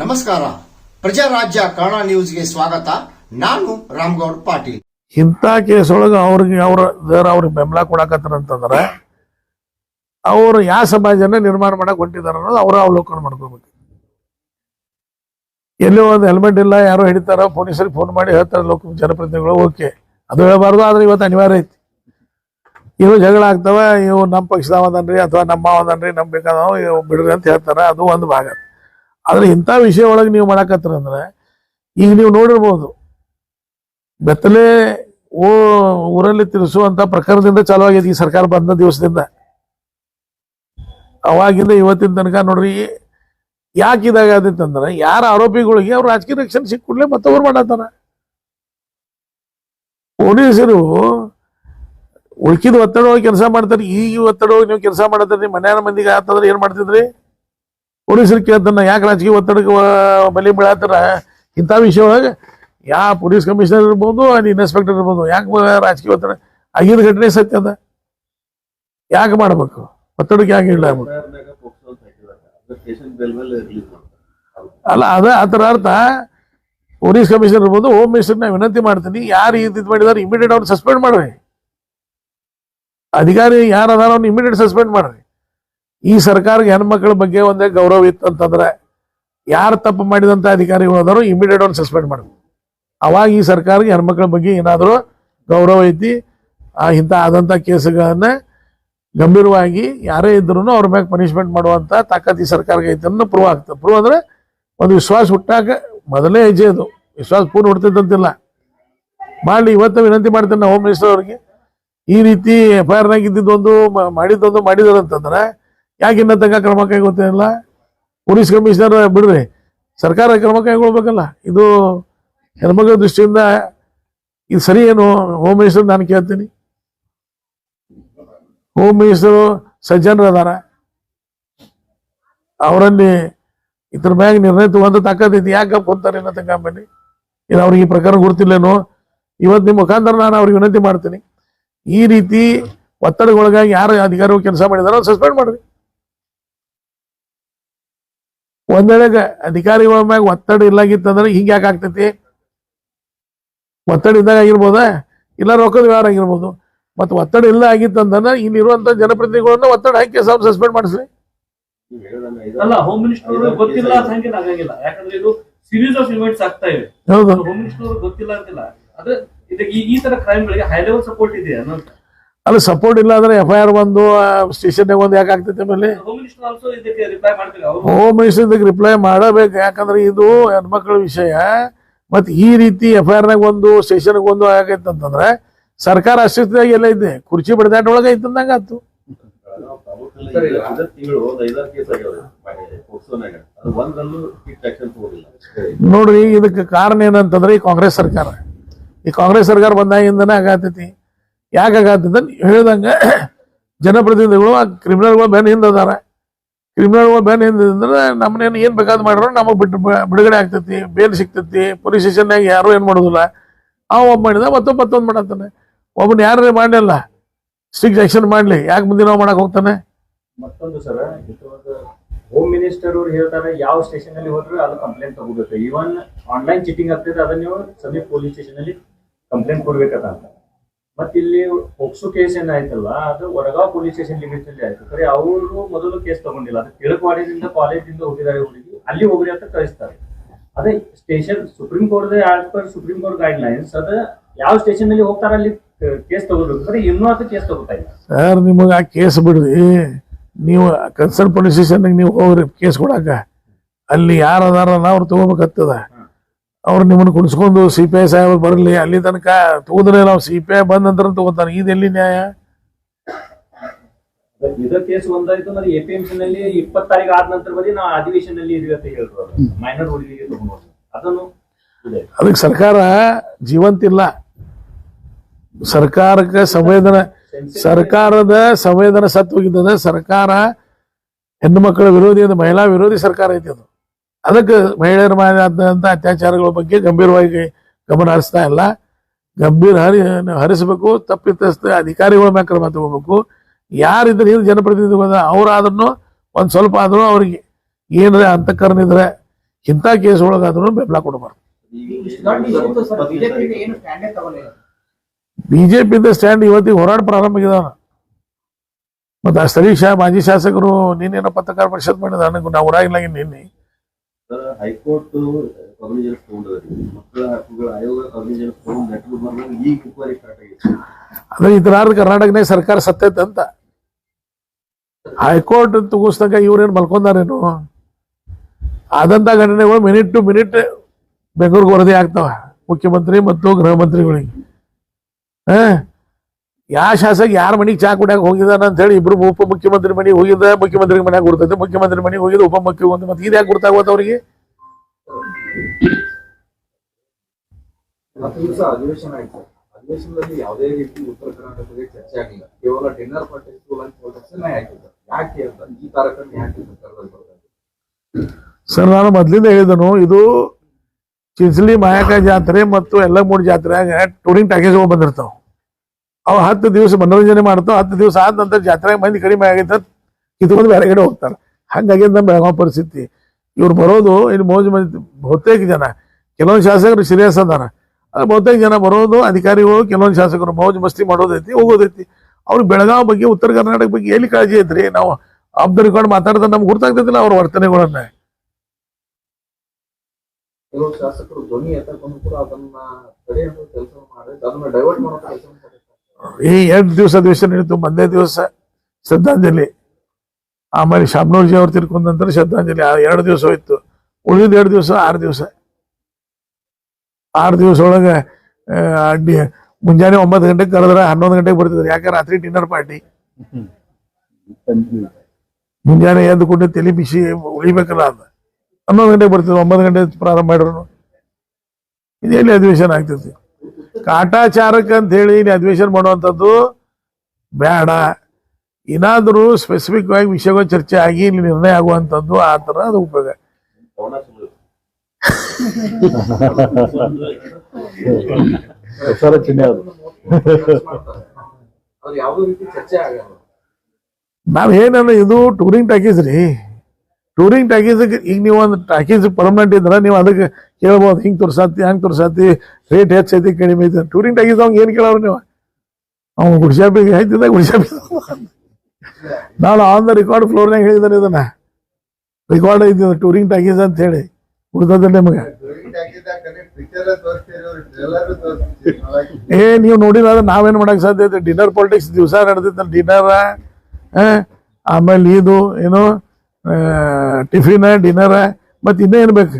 ನಮಸ್ಕಾರ. ಪ್ರಜಾರಾಜ್ಯ ಕನ್ನಡ ನ್ಯೂಸ್ಗೆ ಸ್ವಾಗತ. ನಾನು ರಾಮ್ಗೌಡ್ ಪಾಟೀಲ್. ಇಂಥ ಕೇಸ್ ಒಳಗೆ ಅವ್ರಿಗೆ ಅವ್ರ ಅವ್ರಿಗೆ ಬೆಂಬಲ ಕೊಡಕತ್ತಾರ ಅಂತಂದ್ರೆ, ಅವ್ರು ಯಾವ ಸಮಾಜನ ನಿರ್ಮಾಣ ಮಾಡಕ್ ಹೊಂಟಿದಾರ ಅನ್ನೋದು ಅವರ ಅವಲೋಕನ ಮಾಡ್ಕೋಬೇಕು. ಎಲ್ಲೋ ಒಂದು ಹೆಲ್ಮೆಟ್ ಇಲ್ಲ, ಯಾರೋ ಹಿಡಿತಾರ, ಪೊಲೀಸರಿಗೆ ಫೋನ್ ಮಾಡಿ ಹೇಳ್ತಾರೆ, ಲೋಕ ಜನಪ್ರತಿನಿಧಿಗಳು ಓಕೆ ಅದು ಹೇಳಬಾರ್ದು, ಆದ್ರೆ ಇವತ್ತು ಅನಿವಾರ್ಯ ಐತಿ. ಇವು ಜಗಳ ಆಗ್ತಾವ ಇವು ನಮ್ಮ ಅದನ್ರಿ ಅಥವಾ ನಮ್ಮ ಅದನ್ರಿ ನಮ್ ಬೇಕಾದವ ಇವು ಬಿಡ್ರಿ ಅಂತ ಹೇಳ್ತಾರೆ, ಅದು ಒಂದು ಭಾಗ. ಆದ್ರೆ ಇಂಥ ವಿಷಯ ಒಳಗೆ ನೀವು ಮಾಡಕತ್ತರ ಅಂದ್ರೆ, ಈಗ ನೀವು ನೋಡಿರ್ಬೋದು ಬೆತ್ತಲೆ ಓ ಊರಲ್ಲಿ ತಿರುಸುವಂತ ಪ್ರಕರಣದಿಂದ ಚಾಲು ಆಗೈತಿ ಈ ಸರ್ಕಾರ ಬಂದ ದಿವಸದಿಂದ. ಅವಾಗಿಂದ ಇವತ್ತಿನ ತನಕ ನೋಡ್ರಿ, ಯಾಕೆ ಇದಾಗತ್ತಂದ್ರೆ ಯಾರ ಆರೋಪಿಗಳಿಗೆ ಅವ್ರು ರಾಜಕೀಯ ರಕ್ಷಣೆ ಸಿಕ್ಕುಡ್ಲೆ ಮತ್ತವ್ರು ಮಾಡತ್ತಾರ. ಪೊಲೀಸರು ಉಳ್ಕಿದ ಒತ್ತಡ ಹೋಗಿ ಕೆಲಸ ಮಾಡ್ತಾರೆ ಈಗ ಒತ್ತಡ ಹೋಗಿ ನೀವು ಕೆಲಸ ಮಾಡತ್ತೀರಿ ಮನೆಯ ಮಂದಿಗೆ ಆತಂದ್ರೆ ಏನು ಮಾಡ್ತಿದ್ರಿ? ಪೊಲೀಸರು ಕೇಳ್ತಾನ ಯಾಕೆ ರಾಜಕೀಯ ಒತ್ತಡಕ್ಕೆ ಬಲಿ ಬೀಳತ್ತಾರ? ಇಂಥ ವಿಷಯ ಒಳಗೆ ಯಾ ಪೊಲೀಸ್ ಕಮಿಷನರ್ ಇರ್ಬೋದು ಅಲ್ಲಿ ಇನ್ಸ್ಪೆಕ್ಟರ್ ಇರ್ಬೋದು ಯಾಕೆ ರಾಜಕೀಯ ಒತ್ತಡ? ಆಗಿದ ಘಟನೆ ಸತ್ಯ ಅದ? ಯಾಕೆ ಮಾಡ್ಬೇಕು? ಒತ್ತಡಕ್ಕೆ ಯಾಕೆ ಇಲ್ಲ ಅಲ್ಲ ಅದ ಅದರ ಅರ್ಥ. ಪೊಲೀಸ್ ಕಮಿಷನರ್ ಬಂದು ಹೋಮ್ ಮಿನಿಸ್ಟರ್ ನಾ ವಿನಂತಿ ಮಾಡ್ತೀನಿ. ಯಾರು ಇದು ಮಾಡಿದಾರೆ ಇಮಿಡಿಯೇಟ್ ಅವ್ರು ಸಸ್ಪೆಂಡ್ ಮಾಡ್ರಿ. ಅಧಿಕಾರಿ ಯಾರು ಅದಾರ ಅವ್ನು ಇಮಿಡಿಯೇಟ್ ಸಸ್ಪೆಂಡ್ ಮಾಡ್ರಿ. ಈ ಸರ್ಕಾರಕ್ಕೆ ಹೆಣ್ಮಕ್ಳ ಬಗ್ಗೆ ಒಂದೇ ಗೌರವ ಇತ್ತು ಅಂತಂದ್ರೆ, ಯಾರು ತಪ್ಪು ಮಾಡಿದಂತ ಅಧಿಕಾರಿಗಳು ಅದಾರೋ ಇಮಿಡಿಯೇಟ್ ಅವ್ನು ಸಸ್ಪೆಂಡ್ ಮಾಡ್ರಿ. ಅವಾಗ ಈ ಸರ್ಕಾರಕ್ಕೆ ಹೆಣ್ಮಕ್ಳ ಬಗ್ಗೆ ಏನಾದರೂ ಗೌರವ ಐತಿ. ಇಂಥ ಆದಂಥ ಕೇಸುಗಳನ್ನ ಗಂಭೀರವಾಗಿ ಯಾರೇ ಇದ್ರೂ ಅವ್ರ ಮ್ಯಾಗ ಪನಿಷ್ಮೆಂಟ್ ಮಾಡುವಂತ ತಾಕತ್ ಈ ಸರ್ಕಾರಕ್ಕೆ ಐತೆ ಅನ್ನೋ ಪ್ರೂವ್ ಆಗ್ತದೆ. ಪ್ರೂವ್ ಅಂದ್ರೆ ಒಂದು ವಿಶ್ವಾಸ ಹುಟ್ಟಾಕ ಮೊದಲೇ ಹೆಜ್ಜೆ ಅದು. ವಿಶ್ವಾಸ ಪೂರ್ಣ ಹುಡ್ತಿದ್ದಂತಿಲ್ಲ. ಮಾಡಲಿ, ಇವತ್ತು ವಿನಂತಿ ಮಾಡ್ತೇನೆ ಹೋಮ್ ಮಿನಿಸ್ಟರ್ ಅವ್ರಿಗೆ. ಈ ರೀತಿ ಎಫ್ ಐ ಆರ್ನಾಗ ಇದ್ದಿದ್ದೊಂದು ಮಾಡಿದ್ದೊಂದು ಮಾಡಿದಾರಂತಂದ್ರೆ, ಯಾಕೆ ಇನ್ನ ತನಕ ಕ್ರಮ ಕೈಗೊತ್ತಿಲ್ಲ ಪೊಲೀಸ್ ಕಮಿಷನರ್, ಬಿಡ್ರಿ, ಸರ್ಕಾರ ಕ್ರಮ ಕೈಗೊಳ್ಬೇಕಲ್ಲ. ಇದು ಹೆಣ್ಮಗಳ ದೃಷ್ಟಿಯಿಂದ ಇದು ಸರಿ ಏನು? ಹೋಮ್ ಮಿನಿಸ್ಟರ್ ನಾನು ಕೇಳ್ತೀನಿ. ಹೋಮ್ ಮಿನಿಸ್ಟರು ಸಜ್ಜನರು ಅದಾರ. ಅವರಲ್ಲಿ ಇದ್ರ ಮ್ಯಾಗ ನಿರ್ಣಯ ತಗೊಂಡ ತಾಕತ್ತೈತಿ ಯಾಕೆ ಕುಂತಾರೆ ಏನಂತ ಕಂಪನಿ ಇಲ್ಲ, ಅವ್ರಿಗೆ ಈ ಪ್ರಕಾರ ಗುರ್ತಿಲ್ಲೇನೋ? ಇವತ್ತು ನಿಮ್ಮ ಮುಖಾಂತರ ನಾನು ಅವ್ರಿಗೆ ವಿನಂತಿ ಮಾಡ್ತೀನಿ. ಈ ರೀತಿ ಒತ್ತಡಗೊಳಗಾಗಿ ಯಾರು ಅಧಿಕಾರಿ ಕೆಲಸ ಮಾಡಿದಾರೋ ಸಸ್ಪೆಂಡ್ ಮಾಡ್ರಿ. ಒಂದ್ ವೇಳೆ ಗ- ಅಧಿಕಾರಿಗಳ ಮ್ಯಾಗ ಒತ್ತಡ ಇಲ್ಲಾಗಿತ್ತಂದ್ರೆ ಹಿಂಗೆ ಯಾಕೆ ಆಗ್ತೈತಿ? ಒತ್ತಡ ಇದ್ದಾಗ ಆಗಿರ್ಬೋದಾ? ಇಲ್ಲ, ರೊಕ್ಕದ ವ್ಯವಹಾರ ಆಗಿರ್ಬೋದು. ಮತ್ತೆ ಒತ್ತಡ ಇಲ್ಲ ಆಗಿತ್ತಂದ್ರೆ ಇಲ್ಲಿರುವಂತ ಜನಪ್ರತಿನಿಧಿಗಳನ್ನ ಒತ್ತಡ ಹಾಕಿ ಸಸ್ಪೆಂಡ್ ಮಾಡಿಸ್ರಿ. ಅಲ್ಲ ಹೋಮ್ ಮಿನಿಸ್ಟರ್ ಅವ್ರಿಗೆ ಗೊತ್ತಿಲ್ಲ ಅಂತ ಹಂಗಿಲ್ಲ ಆಗಂಗಿಲ್ಲ ಯಾಕಂದ್ರೆ ಇದು ಸೀರೀಸ್ ಆಫ್ ಇವೆಂಟ್ಸ್ ಆಗ್ತಾ ಇವೆ ಹೋಮ್ ಮಿನಿಸ್ಟರ್ ಅವ್ರಿಗೆ ಗೊತ್ತಿಲ್ಲ ಅಂತಿಲ್ಲ. ಅದೇ ಇದಕ್ಕೆ ಈ- ಈ ತರ ಕ್ರೈಮ್ ಗಳಿಗೆ ಹೈ ಲೆವೆಲ್ ಸಪೋರ್ಟ್ ಇದೆ ಅನ್ನೋದು? ಅಲ್ಲ ಸಪೋರ್ಟ್ ಇಲ್ಲ ಅಂದ್ರೆ ಎಫ್ ಐ ಆರ್ ಬಂದು ಸ್ಟೇಷನ್ ಒಂದು ಯಾಕೆ ಆಗ್ತೈತೆ ಆಮೇಲೆ ಹೋಮ್ ಮಿನಿಸ್ಟರ್ ಆಲ್ಸೋ ಇದಕ್ಕೆ ರಿಪ್ಲೈ ಮಾಡ್ಬೇಕು. ಯಾಕಂದ್ರೆ ಇದು ಹೆಣ್ಮಕ್ಳ ವಿಷಯ. ಮತ್ತೆ ಈ ರೀತಿ ಎಫ್ ಐ ಆರ್ ನಾಗ ಒಂದು ಸ್ಟೇಷನ್ ಒಂದು ಆಗೈತೆ ಅಂತಂದ್ರೆ ಸರ್ಕಾರ ಅಸ್ತಿತ್ವದಾಗ ಎಲ್ಲ ಇದೆ. ಕುರ್ಚಿ ಬಡದಾಟ ಒಳಗೆ ಐತಂದಂಗ ನೋಡ್ರಿ ಇದಕ್ಕೆ ಕಾರಣ ಏನಂತಂದ್ರೆ ಈ ಕಾಂಗ್ರೆಸ್ ಸರ್ಕಾರ. ಈ ಕಾಂಗ್ರೆಸ್ ಸರ್ಕಾರ ಬಂದಾಗಿಂದನೇ ಆಗತೈತಿ. ಯಾಕೆ ಆಗತ್ತಂತ ಹೇಳಿದಂಗ ಜನಪ್ರತಿನಿಧಿಗಳು ಆ ಕ್ರಿಮಿನಲ್ಗಳು ಬೆನ್ ಹಿಂದದಾರ ಕ್ರಿಮಿನಲ್ಗಳು ಬೆನ್ ಹಿಂದಂದ್ರೆ ನಮ್ಮನೇನು ಏನು ಬೇಕಾದ್ ಮಾಡ್ರು ನಮಗ್ ಬಿಟ್ಟು ಬಿಡುಗಡೆ ಆಗ್ತೈತಿ ಬೇಲ್ ಸಿಗ್ತೈತಿ ಪೊಲೀಸ್ ಸ್ಟೇಷನ್ಯಾಗ ಯಾರು ಏನು ಮಾಡೋದಿಲ್ಲ. ಅವ ಒಬ್ಬ ಮಾಡಿದ ಮತ್ತೊಬ್ಬ ಮತ್ತೊಂದು ಮಾಡತ್ತಾನೆ. ಒಬ್ಬನ ಯಾರೇ ಮಾಡಲಿಲ್ಲ? ಸ್ಟ್ರಿಕ್ಟ್ ಆಕ್ಷನ್ ಮಾಡ್ಲಿ. ಯಾಕೆ ಮುಂದಿನ ನಾವು ಮಾಡಕ್ ಹೋಗ್ತಾನೆ? ಮತ್ತೊಂದು ಸರ್ ಹೋಮ್ ಮಿನಿಸ್ಟರ್ ಅವ್ರು ಹೇಳ್ತಾರೆ, ಯಾವ ಸ್ಟೇಷನ್ ಅಲ್ಲಿ ಹೋದ್ರು ಅದು ಕಂಪ್ಲೇಂಟ್ ತಗೋಬೇಕು. ಈವನ್ ಆನ್ಲೈನ್ ಚೀಟಿಂಗ್ ಆಗ್ತದೆ ಅದನ್ನ ನೀವು ಸಮೀಪ ಪೊಲೀಸ್ ಸ್ಟೇಷನ್ ಅಲ್ಲಿ ಕಂಪ್ಲೇಂಟ್ ಕೊಡ್ಬೇಕಂತ ಅಂತ. ಮತ್ತೆ ಇಲ್ಲಿ ಒಕ್ಸು ಕೇಸ್ ಏನಾಯ್ತಲ್ಲ ಅದು ವರಗಾವ್ ಪೊಲೀಸ್ ಸ್ಟೇಷನ್ ಲಿಮಿಟ್ ಅಲ್ಲಿ ಆಯ್ತು. ಖರೆ ಅವರು ಮೊದಲು ಕೇಸ್ ತಗೊಂಡಿಲ್ಲ. ಅದು ತಿಳಕವಾಡಿದಿಂದ ಕಾಲೇಜಿಂದ ಹೋಗಿದ್ದಾರೆ ಹುಡುಗಿ. ಅಲ್ಲಿ ಹೋಗ್ರಿ ಅಂತ ಕಳಿಸ್ತಾರೆ. ಅದೇ station Supreme Court as per Supreme Court guidelines ಅದ ಯಾವ ಸ್ಟೇಷನ್ ಅಲ್ಲಿ ಹೋಗ್ತಾರ ಅಲ್ಲಿ? ಕೇಸ್ ತಗೋಬೇಕು ಖರೆ ಇನ್ನೂ ಅದು ಕೇಸ್ ತಗೋತಾ ಇಲ್ಲ ಸರ್ ನಿಮಗೆ ಆ ಕೇಸ್ ಬಿಡ್ರಿ? ನೀವು ಕನ್ಸರ್ನ್ ಪೊಲೀಸ್ ಸ್ಟೇಷನ್ ನೀವು ಹೋಗ್ರಿ ಕೇಸ್ ಕೊಡಾಕ. ಅಲ್ಲಿ ಯಾರು ಅದಾರ ಅವ್ರು ತಗೋಬೇಕಾಗ್ತದ. ಅವ್ರು ನಿಮ್ಮನ್ನು ಕುಣಿಸ್ಕೊಂಡು ಸಿ ಪಿ ಐ ಸಾಹೇಬ್ ಬರಲಿ ಅಲ್ಲಿ ತನಕ ತಗೋದ್ರೆ ನಾವು ಸಿ ಪಿ ಐ ಬಂದ ನಂತರ ತಗೋತಾನೆ. ಎಲ್ಲಿ ನ್ಯಾಯ? ಇದ ಕೇಸ್ ಒಂದಾಯ್ತು ಮತ್ತೆ ಎ ಪಿ ಎಂ ಸಿ ನಲ್ಲಿ ಇಪ್ಪತ್ತು ತಾರೀಕು ಆದ ನಂತರ ಬರೀ ನಾವು ಅಧಿವೇಶನದಲ್ಲಿ ಇದೀವಿ ಅಂತ ಹೇಳಿದ್ರು ಮೈನರ್ ಹುಡುಗಿಗೆ ತಗೊಂಡು ಅದನ್ನು ಇದೆ. ಅದಕ್ಕೆ ಸರ್ಕಾರ ಜೀವಂತ ಇಲ್ಲ. ಸರ್ಕಾರಕ್ಕೆ ಸಂವೇದನ ಸರ್ಕಾರದ ಸಂವೇದನ ಸತ್ತು ಹೋಗಿದ್ದದ ಸರ್ಕಾರ ಹೆಣ್ಣು ಮಕ್ಕಳ ವಿರೋಧಿ ಅದು ಮಹಿಳಾ ವಿರೋಧಿ ಸರ್ಕಾರ ಐತಿ ಅದು. ಅದಕ್ಕೆ ಮಹಿಳೆಯರ ಮೇಲೆ ಆದಂತ ಅತ್ಯಾಚಾರಗಳ ಬಗ್ಗೆ ಗಂಭೀರವಾಗಿ ಗಮನ ಹರಿಸ್ತಾ ಇಲ್ಲ. ಗಂಭೀರ ಹರಿ ಹರಿಸಬೇಕು ತಪ್ಪಿತಸ್ಥ ಅಧಿಕಾರಿಗಳ ಮೇಲೆ ಕ್ರಮ ತಗೋಬೇಕು. ಯಾರಿದ್ರೆ ಹಿಂದೆ ಜನಪ್ರತಿನಿಧಿ ಬಂದ ಅವರಾದ್ರೂ ಒಂದು ಸ್ವಲ್ಪ ಆದ್ರೂ ಅವ್ರಿಗೆ ಏನಿದೆ ಅಂತಃಕರನಿದ್ರೆ ಇದ್ರೆ ಇಂಥ ಕೇಸ್ ಒಳಗಾದ್ರೂ ಬೆಂಬಲ ಕೊಡಬಾರ್ದು. ಬಿಜೆಪಿಯಿಂದ ಸ್ಟ್ಯಾಂಡ್ ಇವತ್ತಿಗೆ ಹೋರಾಟ ಪ್ರಾರಂಭ ಆಗಿದಾವ ಮತ್ತೆ ಆ ಸ್ಥಳೀಯ ಶಾ ಮಾಜಿ ಶಾಸಕರು ನಿನ್ನೇನೋ ಪತ್ರಕಾರ ಪರಿಷತ್ ಮಾಡಿದ ನನಗೆ ನಾವು ಊರಾಗಿಲ್ಲ ನಿನ್ನೆ. ಹೈಕೋರ್ಟ್ ಮಕ್ಕಳ ಹಕ್ಕುಗಳ ಆಯೋಗ ಕರ್ನಾಟಕನೇ ಸರ್ಕಾರ ಸತ್ತೈತೆ ಅಂತ. ಹೈಕೋರ್ಟ್ ತಗೋಸ್ದಾಗ ಇವ್ರೇನು ಮಲ್ಕೊಂಡಾರೇನು? ಆದಂತ ಘಟನೆಗಳು ಮಿನಿಟ್ ಟು ಮಿನಿಟ್ ಬೆಂಗಳೂರಿಗೆ ವರದಿ ಆಗ್ತಾವ. ಮುಖ್ಯಮಂತ್ರಿ ಮತ್ತು ಗೃಹ ಮಂತ್ರಿಗಳಿಗೆ. ಹ? ಯಾವ ಶಾಸಕ ಯಾರ ಮನೆಗೆ ಚಾ ಕುಡಿಯಾಕ ಹೋಗಿದಾನ ಅಂತ ಹೇಳಿ ಇಬ್ರು ಉಪ ಮುಖ್ಯಮಂತ್ರಿ ಮನೆಗೆ ಹೋಗಿದ್ದ ಮುಖ್ಯಮಂತ್ರಿ ಮನೆಯಾಗ ಗುರ್ತೈತೆ ಮುಖ್ಯಮಂತ್ರಿ ಮನೆಗೆ ಹೋಗಿದ್ದು ಉಪ ಮುಖ್ಯಮಂತ್ರಿ ಮತ್ತೆ ಇದ್ಯಾಕೆ ಯಾಕೆ ಗುರ್ತಾಗೋದು ಅವ್ರಿಗೆ? ಹತ್ತು ದಿವಸ ಅಧಿವೇಶನ ಆಯ್ತು. ಅಧಿವೇಶನದಲ್ಲಿ ಯಾವುದೇ ರೀತಿ ಉತ್ತರ ಕರ್ನಾಟಕ ಬಗ್ಗೆ ಚರ್ಚೆ ಆಗಿಲ್ಲ ಕೇವಲ ಡಿನ್ನರ್ ಪಾರ್ಟಿ ಸ್ಕೂಲ್ ಅಂತ ಹೇಳಿದ ಯಾಕೆ ಅಂತ ಈ ತಾರಕನ್ನು ಯಾಕೆ ಸರ್ಕಾರದಲ್ಲಿ ಸರ್ ನಾನು ಮೊದ್ಲಿಂದ ಹೇಳಿದನು ಇದು ಚಿಂಚಲಿ ಮಾಯಕ ಜಾತ್ರೆ ಮತ್ತು ಎಲ್ಲ ಮೂರು ಜಾತ್ರೆಯಾಗ ಟೂರಿಂಗ್ ಪ್ಯಾಕೇಜ್ ಹೋಗಿ ಬಂದಿರ್ತಾವ. ಅವು ಹತ್ತು ದಿವಸ ಮನೋರಂಜನೆ ಮಾಡ್ತಾವ. ಹತ್ತು ದಿವಸ ಆದ ನಂತರ ಜಾತ್ರೆಗೆ ಮಂದಿ ಕಡಿಮೆ ಆಗೈತೆ ಕಿತ್ಕೊಂಡು ಬೇರೆ ಕಡೆ ಹೋಗ್ತಾರೆ. ಹಂಗಾಗಿ ನಮ್ಮ ಬೆಳಗಾವಿ ಪರಿಸ್ಥಿತಿ. ಇವ್ರು ಬರೋದು ಇಲ್ಲಿ ಮೋಜು ಮಂದಿ ಬಹುತೇಕ ಜನ. ಕೆಲವೊಂದು ಶಾಸಕರು ಸೀರಿಯಸ್ ಅದಾರ. ಅದು ಬಹುತೇಕ ಜನ ಬರೋದು ಅಧಿಕಾರಿಗಳು, ಕೆಲವೊಂದು ಶಾಸಕರು ಮೋಜು ಮಸ್ತಿ ಮಾಡೋದೈತಿ, ಹೋಗೋದೈತಿ. ಅವ್ರು ಬೆಳಗಾವಿ ಬಗ್ಗೆ, ಉತ್ತರ ಕರ್ನಾಟಕ ಬಗ್ಗೆ ಎಲ್ಲಿ ಕಾಳಜಿ ಐತ್ರಿ? ನಾವು ಅಬ್ದರ್ ದ ರೆಕಾರ್ಡ್ ಮಾತಾಡ್ತಾ ನಮ್ಗೆ ಗೊತ್ತಾಗ್ತೈತಿಲ್ಲ ಅವ್ರ ವರ್ತನೆಗಳನ್ನ. ಕೆಲವು ಶಾಸಕರು ಧ್ವನಿ ಎತ್ತಕೊಂಡು ಕೂಡ ಅದನ್ನ ತಡೆಯುವ ಕೆಲಸ ಮಾಡಿ ಅದನ್ನ ಡೈವರ್ಟ್ ಮಾಡೋ ಕೆಲಸ ಈ ಎಂಟು ದಿವಸ ದಿವಸ ನಡೀತು ಒಂದೇ ದಿವಸ ಶ್ರದ್ಧಾಂಜಲಿ. ಆಮೇಲೆ ಶಾಮ್ನೂರ್ಜಿ ಅವ್ರು ತಿರ್ಕೊಂಡ ನಂತರ ಶ್ರದ್ಧಾಂಜಲಿ ಆ ಎರಡು ದಿವಸ ಹೋಯ್ತು. ಉಳಿದ ಎರಡು ದಿವಸ ಆರು ದಿವಸ. ಆರು ದಿವಸ ಒಳಗೆ ಅಡ್ಡಿ ಮುಂಜಾನೆ ಒಂಬತ್ತು ಗಂಟೆಗೆ ಕರೆದ್ರೆ ಹನ್ನೊಂದು ಗಂಟೆಗೆ ಬರ್ತಿದ್ರು. ಯಾಕೆ ರಾತ್ರಿ ಡಿನ್ನರ್ ಪಾರ್ಟಿ ಮುಂಜಾನೆ ಎದ್ದು ಕೊಟ್ಟು ತಲೆ ಬಿಸಿ ಉಳಿಬೇಕಲ್ಲ ಅದು. ಹನ್ನೊಂದು ಗಂಟೆಗೆ ಬರ್ತಿದ್ರು ಒಂಬತ್ತು ಗಂಟೆ ಪ್ರಾರಂಭ ಮಾಡಿದ್ರು. ಎಲ್ಲಿ ಅಧಿವೇಶನ ಆಗ್ತೈತಿ? ಕಾಟಾಚಾರಕ್ಕೆ ಅಂತ ಹೇಳಿ ನೀನು ಅಧಿವೇಶನ ಮಾಡುವಂಥದ್ದು ಬೇಡ. ಏನಾದರೂ ಸ್ಪೆಸಿಫಿಕ್ ಆಗಿ ವಿಷಯಗಳು ಚರ್ಚೆ ಆಗಿ ಇಲ್ಲಿ ನಿರ್ಣಯ ಆಗುವಂಥದ್ದು ಆ ಥರ ಅದು ಉಪಯೋಗ. ನಾವೇನಲ್ಲ ಇದು ಟೂರಿಂಗ್ ಟಾಕೀಸ್ ರೀ. ಟೂರಿಂಗ್ ಟ್ಯಾಕೀಸ್ ಈಗ ನೀವು ಒಂದು ಟ್ಯಾಕೀಸ್ ಪರ್ಮನೆಂಟ್ ಇದ್ರೆ ನೀವು ಅದಕ್ಕೆ ಕೇಳ್ಬೋದು, ಹಿಂಗೆ ತೋರ್ಸಾತಿ, ಹಂಗೆ ತೋರ್ಸಾತಿ ರೇಟ್ ಹೆಚ್ಚೈತಿ, ಕಡಿಮೆ ಐತಿ. ಟೂರಿಂಗ್ ಟ್ಯಾಕೀಸ್ ಅವ್ನು ಏನು ಕೇಳವ್ರು ನೀವು? ಅವ್ನು ಗುಡ್ಸಾಪಿಗೆ ಆಯ್ತಿದ್ದ ಗುಡ್ಸಾಪಿ ನಾನು ಆನ್ ದ ರೆಕಾರ್ಡ್ ಫ್ಲೋರ್ನಾಗ ಹೇಳಿದಾನೆ ಇದನ್ನ. ರೆಕಾರ್ಡ್ ಐತಿ ಟೂರಿಂಗ್ ಟ್ಯಾಕೀಸ್ ಅಂತ ಹೇಳಿ. ಉಳ್ದದ ನಿಮಗೆ. ಏ, ನೀವು ನೋಡಿಲ್ಲ ಅಂದ್ರೆ ನಾವೇನ್ ಮಾಡಕ್ ಸಾಧ್ಯ ಡಿನ್ನರ್ ಪಾಲಿಟಿಕ್ಸ್ ದಿವಸ ನಡೆದಿತ್ತು ಡಿನ್ನರ್ ಆಮೇಲೆ ಇದು, ಏನು? ಟಿಫಿನ್ ಡಿನ್ನರ್ ಮತ್ತೆ ಇನ್ನೇನು ಬೇಕು?